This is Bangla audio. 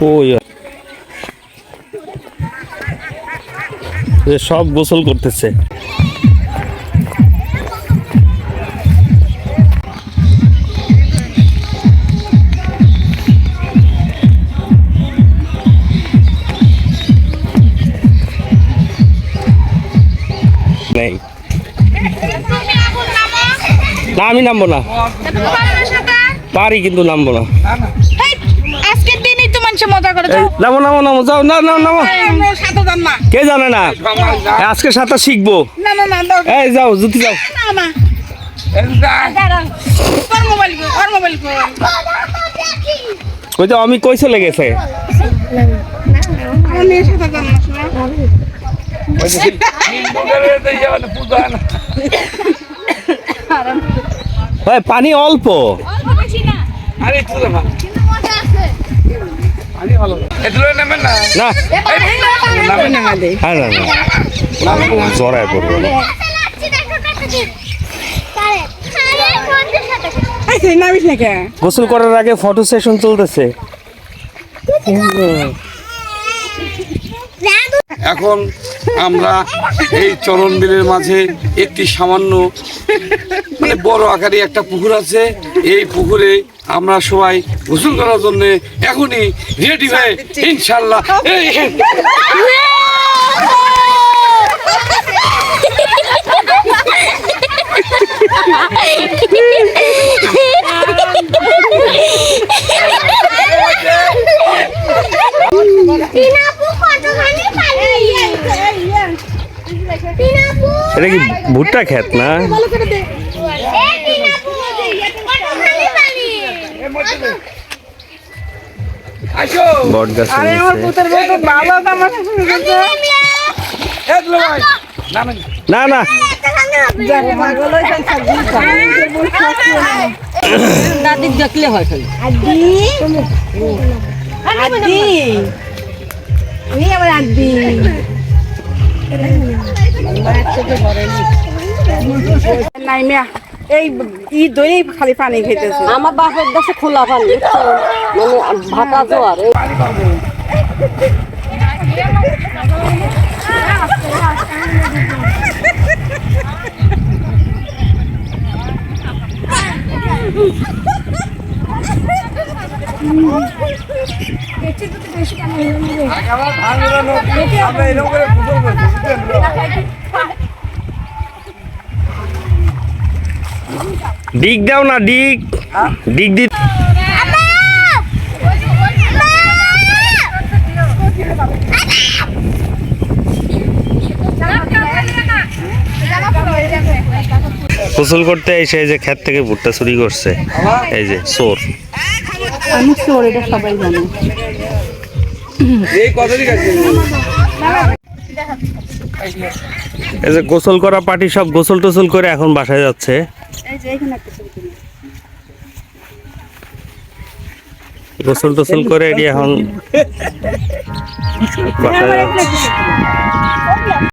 ওই এ সব গোসল করতেছে। নেই। না আমি নামবো না। পারি কিন্তু নামবো না। মানুষ মজা করে যাও। নামো নামো নামো যাও না না নামো। সাঁতার জান না কে জানে না? আজকে সাঁতার শিখব। না না না এই যাও জুতি যাও। না কো ওই তো আমি কই চলে গেছে আমি সাঁতার জান না শোনা। ভাই পানি অল্প। অল্প বেশি আরে না? জড়ায় পড়ব। গোসল করার আগে ফটো সেশন চলতেছে। এখন আমরা এই চরণ বিলের মাঝে একটি সামান্য মানে বড় আকারে একটা পুকুর আছে। এই পুকুরে আমরা সবাই গোসল করার জন্য এখনই রেডি হয়ে ইনশাল্লাহ এই, এটা কি ভুট্টা খেত না? বট গাছ আমার পুতের বউ তো ভালো তো আমার শ্বশুর কাছে এই দুলা ভাই, নামেন না। না দাদির দেখলে হয় খালি। আদি? আমার আদি। নাই মিয়া এই ই দই খালি পানি খেতেছে আমার বাপের দেশে খোলা পানি? মানে ভাটা জোয়ার এই আমরা এরকম করে গোসল করছি ডিগ দাও না ডিগ ডিগ দি গোসল করতে এসে এই যে ক্ষেত থেকে ভুট্টা চুরি করছে। এই যে চোর। আমি চোর এটা সবাই জানে। এই কত ঠিক আছে? এই যে গোসল করা পার্টি সব গোসল টোসল করে এখন বাসায় যাচ্ছে। গোসল টোসল করে এটি এখন বাসায় যাচ্ছে